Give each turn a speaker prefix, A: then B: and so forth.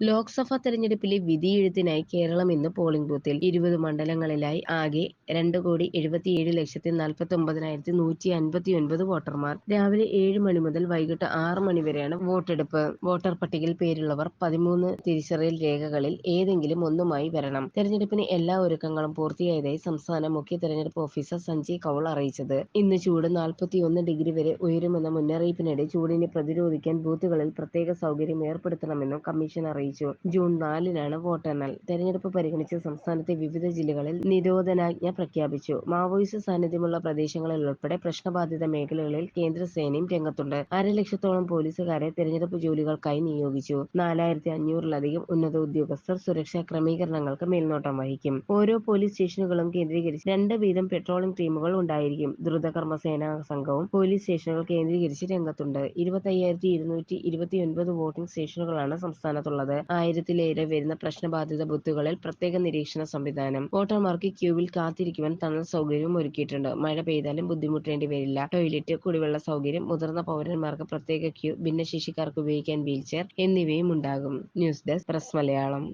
A: ലോക്സഭാ തെരഞ്ഞെടുപ്പിലെ വിധിയെഴുത്തിനായി കേരളം ഇന്ന് പോളിംഗ് ബൂത്തിൽ. ഇരുപത് മണ്ഡലങ്ങളിലായി ആകെ രണ്ട് കോടി എഴുപത്തിയേഴ് ലക്ഷത്തി നാൽപ്പത്തി ഒമ്പതിനായിരത്തി നൂറ്റി അൻപത്തി ഒൻപത് വോട്ടർമാർ. രാവിലെ ഏഴ് മണി മുതൽ വൈകിട്ട് ആറ് മണി വരെയാണ് വോട്ടെടുപ്പ്. വോട്ടർ പട്ടികയിൽ പേരുള്ളവർ പതിമൂന്ന് തിരിച്ചറിയൽ രേഖകളിൽ ഏതെങ്കിലും ഒന്നുമായി വരണം. തെരഞ്ഞെടുപ്പിന് എല്ലാ ഒരുക്കങ്ങളും പൂർത്തിയായതായി സംസ്ഥാന മുഖ്യ തെരഞ്ഞെടുപ്പ് ഓഫീസർ സഞ്ജയ് കൗൾ അറിയിച്ചത്. ഇന്ന് ചൂട് നാൽപ്പത്തിയൊന്ന് ഡിഗ്രി വരെ ഉയരുമെന്ന മുന്നറിയിപ്പിനിടെ ചൂടിനെ പ്രതിരോധിക്കാൻ ബൂത്തുകളിൽ പ്രത്യേക സൗകര്യം ഏർപ്പെടുത്തണമെന്നും കമ്മീഷൻ അറിയിച്ചു. ജൂൺ നാലിനാണ് വോട്ടെണ്ണൽ. തെരഞ്ഞെടുപ്പ് പരിഗണിച്ച് സംസ്ഥാനത്തെ വിവിധ ജില്ലകളിൽ നിരോധനാജ്ഞ പ്രഖ്യാപിച്ചു. മാവോയിസ്റ്റ് സാന്നിധ്യമുള്ള പ്രദേശങ്ങളിൽ ഉൾപ്പെടെ പ്രശ്നബാധിത മേഖലകളിൽ കേന്ദ്ര സേനയും രംഗത്തുണ്ട്. അരലക്ഷത്തോളം പോലീസുകാരെ തെരഞ്ഞെടുപ്പ് ജോലികൾക്കായി നിയോഗിച്ചു. നാലായിരത്തി അഞ്ഞൂറിലധികം ഉന്നത ഉദ്യോഗസ്ഥർ സുരക്ഷാ ക്രമീകരണങ്ങൾക്ക് മേൽനോട്ടം വഹിക്കും. ഓരോ പോലീസ് സ്റ്റേഷനുകളും കേന്ദ്രീകരിച്ച് രണ്ട് വീതം പെട്രോളിംഗ് ടീമുകൾ ഉണ്ടായിരിക്കും. ദ്രുതകർമ്മ സേനാ സംഘവും പോലീസ് സ്റ്റേഷനുകൾ കേന്ദ്രീകരിച്ച് രംഗത്തുണ്ട്. ഇരുപത്തയ്യായിരത്തി ഇരുന്നൂറ്റി ഇരുപത്തിയൊൻപത് വോട്ടിംഗ് സ്റ്റേഷനുകളാണ് സംസ്ഥാനത്തുള്ളത്. ആയിരത്തിലേറെ വരുന്ന പ്രശ്നബാധിത ബൂത്തുകളിൽ പ്രത്യേക നിരീക്ഷണ സംവിധാനം. വോട്ടർമാർക്ക് ക്യൂവിൽ കാത്തിരിക്കുവാൻ തണൽ സൗകര്യവും ഒരുക്കിയിട്ടുണ്ട്. മഴ പെയ്താലും ബുദ്ധിമുട്ടേണ്ടി വരില്ല. ടോയ്ലറ്റ്, കുടിവെള്ള സൗകര്യം, മുതിർന്ന പൗരന്മാർക്ക് പ്രത്യേക ക്യൂ, ഭിന്നശേഷിക്കാർക്ക് ഉപയോഗിക്കാൻ വീൽചെയർ എന്നിവയും ഉണ്ടാകും.
B: News desk press Malayalam